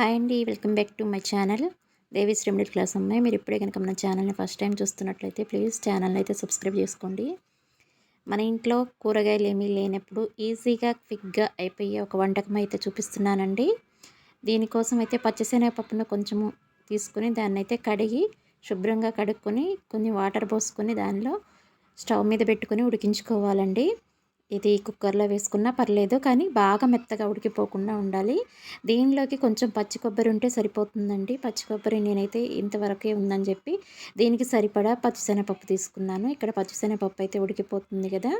Hi అండి welcome back to my channel. Devi Sri middle class అమ్మాయి. మీరు ఇప్పుడే కనుక మన ఛానల్ని ఫస్ట్ టైం చూస్తున్నట్లయితే ప్లీజ్ ఛానల్ని అయితే సబ్స్క్రైబ్ చేసుకోండి. మన ఇంట్లో కూరగాయలు ఏమీ లేనప్పుడు ఈజీగా క్విక్గా అయిపోయే ఒక వంటకం అయితే చూపిస్తున్నానండి. దీనికోసం అయితే పచ్చిశనగపప్పును కొంచెము తీసుకుని దాన్ని అయితే కడిగి శుభ్రంగా కడుక్కొని కొన్ని వాటర్ పోసుకొని దానిలో స్టవ్ మీద పెట్టుకొని ఉడికించుకోవాలండి. ఇది కుక్కర్లో వేసుకున్నా పర్లేదు కానీ బాగా మెత్తగా ఉడికిపోకుండా ఉండాలి. దీనిలోకి కొంచెం పచ్చి కొబ్బరి ఉంటే సరిపోతుందండి. పచ్చి కొబ్బరి నేనైతే ఇంతవరకే ఉందని చెప్పి దీనికి సరిపడా పచ్చిశనగపప్పు తీసుకున్నాను. ఇక్కడ పచ్చిశనగపప్పు అయితే ఉడికిపోతుంది కదా.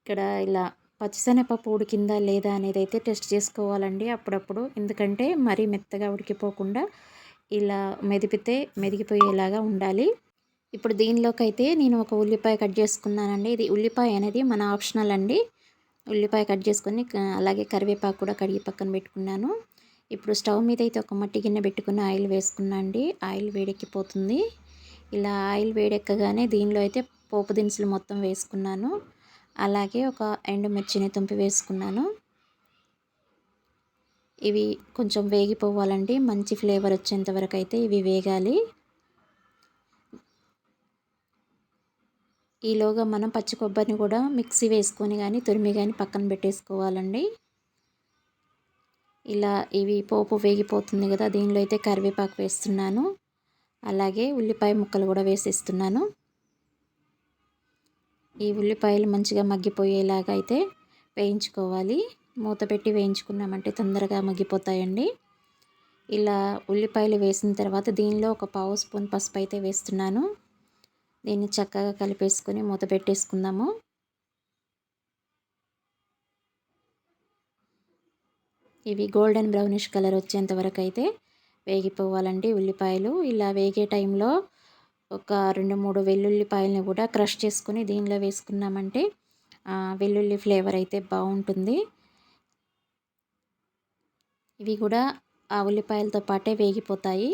ఇక్కడ ఇలా పచ్చిశనగపప్పు ఉడికిందా లేదా అనేది అయితే టెస్ట్ చేసుకోవాలండి అప్పుడప్పుడు. ఎందుకంటే మరీ మెత్తగా ఉడికిపోకుండా ఇలా మెదిపితే మెదిగిపోయేలాగా ఉండాలి. ఇప్పుడు దీనిలోకి అయితే నేను ఒక ఉల్లిపాయ కట్ చేసుకున్నానండి. ఇది ఉల్లిపాయ అనేది మన ఆప్షనల్ అండి. ఉల్లిపాయ కట్ చేసుకొని అలాగే కరివేపాకు కూడా కడిగి పక్కన పెట్టుకున్నాను. ఇప్పుడు స్టవ్ మీద అయితే ఒక మట్టి గిన్నె పెట్టుకుని ఆయిల్ వేసుకున్నా అండి ఆయిల్ వేడెక్కిపోతుంది. ఇలా ఆయిల్ వేడెక్కగానే దీనిలో అయితే పోపు దినుసులు మొత్తం వేసుకున్నాను. అలాగే ఒక ఎండుమిర్చిని తుంపి వేసుకున్నాను. ఇవి కొంచెం వేగిపోవాలండి. మంచి ఫ్లేవర్ వచ్చేంత వరకు అయితే ఇవి వేగాలి. ఈలోగా మనం పచ్చి కొబ్బరిని కూడా మిక్సీ వేసుకొని కానీ తురిమి కానీ పక్కన పెట్టేసుకోవాలండి. ఇలా ఇవి పోపు వేగిపోతుంది కదా దీనిలో అయితే కరివేపాకు వేస్తున్నాను. అలాగే ఉల్లిపాయ ముక్కలు కూడా వేసిస్తున్నాను. ఈ ఉల్లిపాయలు మంచిగా మగ్గిపోయేలాగా అయితే వేయించుకోవాలి. మూత పెట్టి వేయించుకున్నామంటే తొందరగా మగ్గిపోతాయండి. ఇలా ఉల్లిపాయలు వేసిన తర్వాత దీనిలో ఒక పావు స్పూన్ పసుపు అయితే వేస్తున్నాను. దీన్ని చక్కగా కలిపేసుకొని మూత పెట్టేసుకుందాము. ఇవి గోల్డెన్ బ్రౌనిష్ కలర్ వచ్చేంత వరకు అయితే వేగిపోవాలండి ఉల్లిపాయలు. ఇలా వేగే టైంలో ఒక రెండు మూడు వెల్లుల్లిపాయలని కూడా క్రష్ చేసుకుని దీనిలో వేసుకున్నామంటే వెల్లుల్లి ఫ్లేవర్ అయితే బాగుంటుంది. ఇవి కూడా ఆ ఉల్లిపాయలతో పాటే వేగిపోతాయి.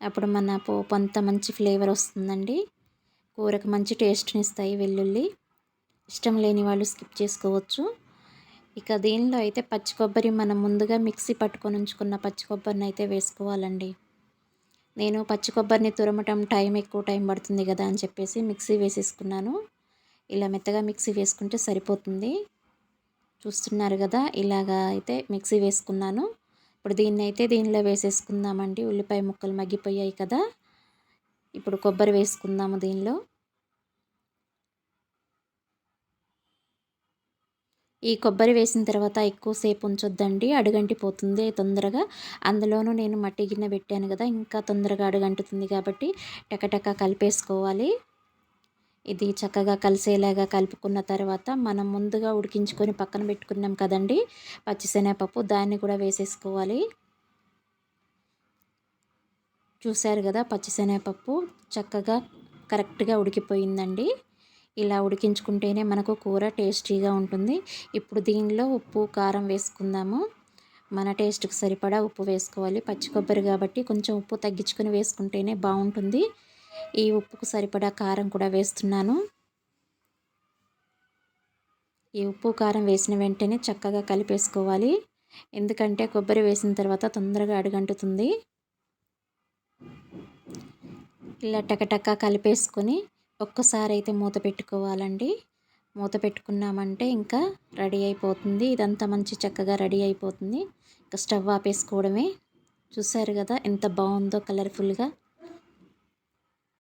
అప్పుడు మన పోపు అంతా మంచి ఫ్లేవర్ వస్తుందండి. కూరకు మంచి టేస్ట్ని ఇస్తాయి వెల్లుల్లి. ఇష్టం లేని వాళ్ళు స్కిప్ చేసుకోవచ్చు. ఇక దీనిలో అయితే పచ్చి కొబ్బరి మనం ముందుగా మిక్సీ పట్టుకొని ఉంచుకున్న పచ్చి కొబ్బరిని అయితే వేసుకోవాలండి. నేను పచ్చి కొబ్బరిని తురమటం టైం ఎక్కువ టైం పడుతుంది కదా అని చెప్పేసి మిక్సీ వేసేసుకున్నాను. ఇలా మెత్తగా మిక్సీ వేసుకుంటే సరిపోతుంది. చూస్తున్నారు కదా ఇలాగా అయితే మిక్సీ వేసుకున్నాను. ఇప్పుడు దీన్ని అయితే దీనిలో వేసేసుకుందామండి. ఉల్లిపాయ ముక్కలు మగ్గిపోయాయి కదా. ఇప్పుడు కొబ్బరి వేసుకుందాము దీనిలో. ఈ కొబ్బరి వేసిన తర్వాత ఎక్కువసేపు ఉంచొద్దండి. అడుగంటిపోతుంది తొందరగా. అందులోనూ నేను మట్టి గిన్నె పెట్టాను కదా. ఇంకా తొందరగా అడుగంటుతుంది కాబట్టి టకటక కలిపేసుకోవాలి. ఇది చక్కగా కలిసేలాగా కలుపుకున్న తర్వాత మనం ముందుగా ఉడికించుకొని పక్కన పెట్టుకున్నాం కదండి పచ్చిశనగపప్పు దాన్ని కూడా వేసేసుకోవాలి. చూశారు కదా పచ్చిశనగపప్పు చక్కగా కరెక్ట్గా ఉడికిపోయిందండి. ఇలా ఉడికించుకుంటేనే మనకు కూర టేస్టీగా ఉంటుంది. ఇప్పుడు దీనిలో ఉప్పు కారం వేసుకుందాము. మన టేస్ట్కి సరిపడా ఉప్పు వేసుకోవాలి. పచ్చి కొబ్బరి కాబట్టి కొంచెం ఉప్పు తగ్గించుకొని వేసుకుంటేనే బాగుంటుంది. ఈ ఉప్పుకు సరిపడా కారం కూడా వేస్తున్నాను. ఈ ఉప్పు కారం వేసిన వెంటనే చక్కగా కలిపేసుకోవాలి. ఎందుకంటే కొబ్బరి వేసిన తర్వాత తొందరగా అడుగంటుతుంది. ఇలా టకటక కలిపేసుకొని ఒక్కసారి అయితే మూత పెట్టుకోవాలండి. మూత పెట్టుకున్నామంటే ఇంకా రెడీ అయిపోతుంది. ఇదంతా మంచి చక్కగా రెడీ అయిపోతుంది. ఇంకా స్టవ్ ఆపేసుకోవడమే. చూసారు కదా ఎంత బాగుందో కలర్ఫుల్గా.